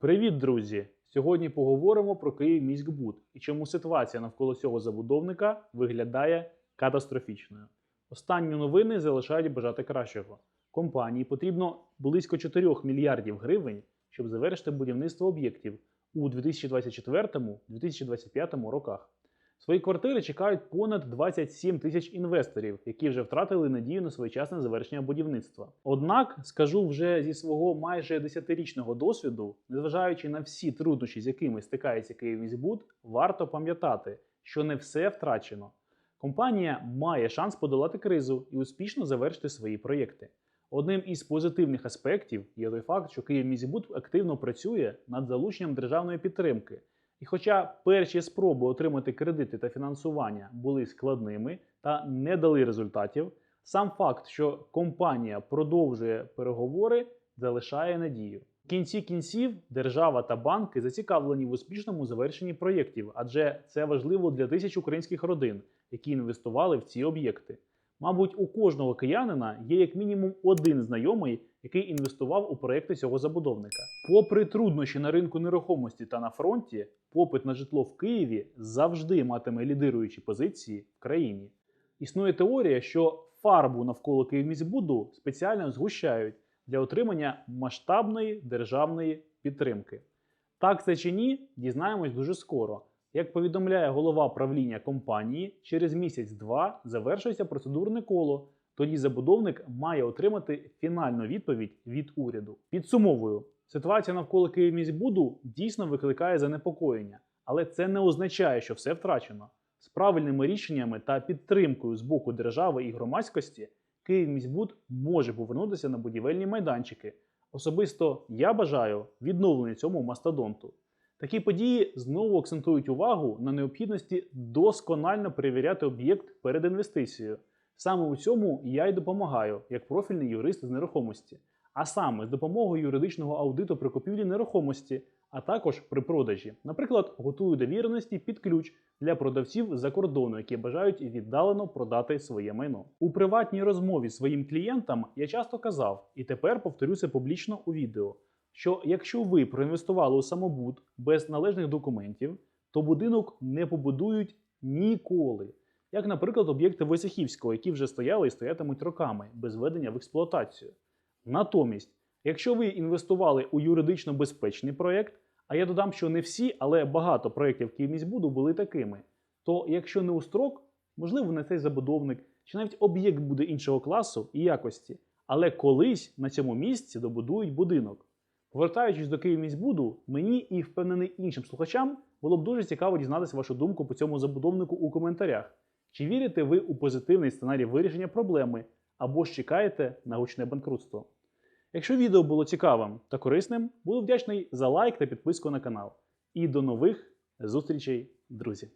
Привіт, друзі! Сьогодні поговоримо про Київміськбуд і чому ситуація навколо цього забудовника виглядає катастрофічною. Останні новини залишають бажати кращого. Компанії потрібно близько 4 мільярдів гривень, щоб завершити будівництво об'єктів у 2024-2025 роках. Свої квартири чекають понад 27 тисяч інвесторів, які вже втратили надію на своєчасне завершення будівництва. Однак скажу вже зі свого майже 10-річного досвіду, незважаючи на всі труднощі, з якими стикається Київміськбуд, варто пам'ятати, що не все втрачено. Компанія має шанс подолати кризу і успішно завершити свої проєкти. Одним із позитивних аспектів є той факт, що Київміськбуд активно працює над залученням державної підтримки. І хоча перші спроби отримати кредити та фінансування були складними та не дали результатів, сам факт, що компанія продовжує переговори, залишає надію. В кінці кінців держава та банки зацікавлені в успішному завершенні проєктів, адже це важливо для тисяч українських родин, які інвестували в ці об'єкти. Мабуть, у кожного киянина є як мінімум один знайомий, який інвестував у проекти цього забудовника. Попри труднощі на ринку нерухомості та на фронті, попит на житло в Києві завжди матиме лідируючі позиції в країні. Існує теорія, що фарбу навколо Київміськбуду спеціально згущають для отримання масштабної державної підтримки. Так це чи ні, дізнаємось дуже скоро. Як повідомляє голова правління компанії, через місяць-два завершується процедурне коло. Тоді забудовник має отримати фінальну відповідь від уряду. Підсумовую, ситуація навколо Київміськбуду дійсно викликає занепокоєння, але це не означає, що все втрачено. З правильними рішеннями та підтримкою з боку держави і громадськості Київміськбуд може повернутися на будівельні майданчики. Особисто я бажаю відновлення цьому мастодонту. Такі події знову акцентують увагу на необхідності досконально перевіряти об'єкт перед інвестицією. Саме у цьому я й допомагаю як профільний юрист з нерухомості, а саме з допомогою юридичного аудиту при купівлі нерухомості, а також при продажі. Наприклад, готую довіреності під ключ для продавців з-за кордону, які бажають віддалено продати своє майно. У приватній розмові своїм клієнтам я часто казав, і тепер повторю це публічно у відео що якщо ви проінвестували у самобуд без належних документів, то будинок не побудують ніколи. Як, наприклад, об'єкти Висихівського, які вже стояли і стоятимуть роками без введення в експлуатацію. Натомість, якщо ви інвестували у юридично безпечний проєкт, а я додам, що не всі, але багато проєктів Київміськбуду були такими, то якщо не у строк, можливо, не цей забудовник, чи навіть об'єкт буде іншого класу і якості, але колись на цьому місці добудують будинок. Повертаючись до Київміськбуду, мені і впевнений іншим слухачам було б дуже цікаво дізнатися вашу думку по цьому забудовнику у коментарях. Чи вірите ви у позитивний сценарій вирішення проблеми або ж чекаєте на гучне банкрутство? Якщо відео було цікавим та корисним, буду вдячний за лайк та підписку на канал. І до нових зустрічей, друзі!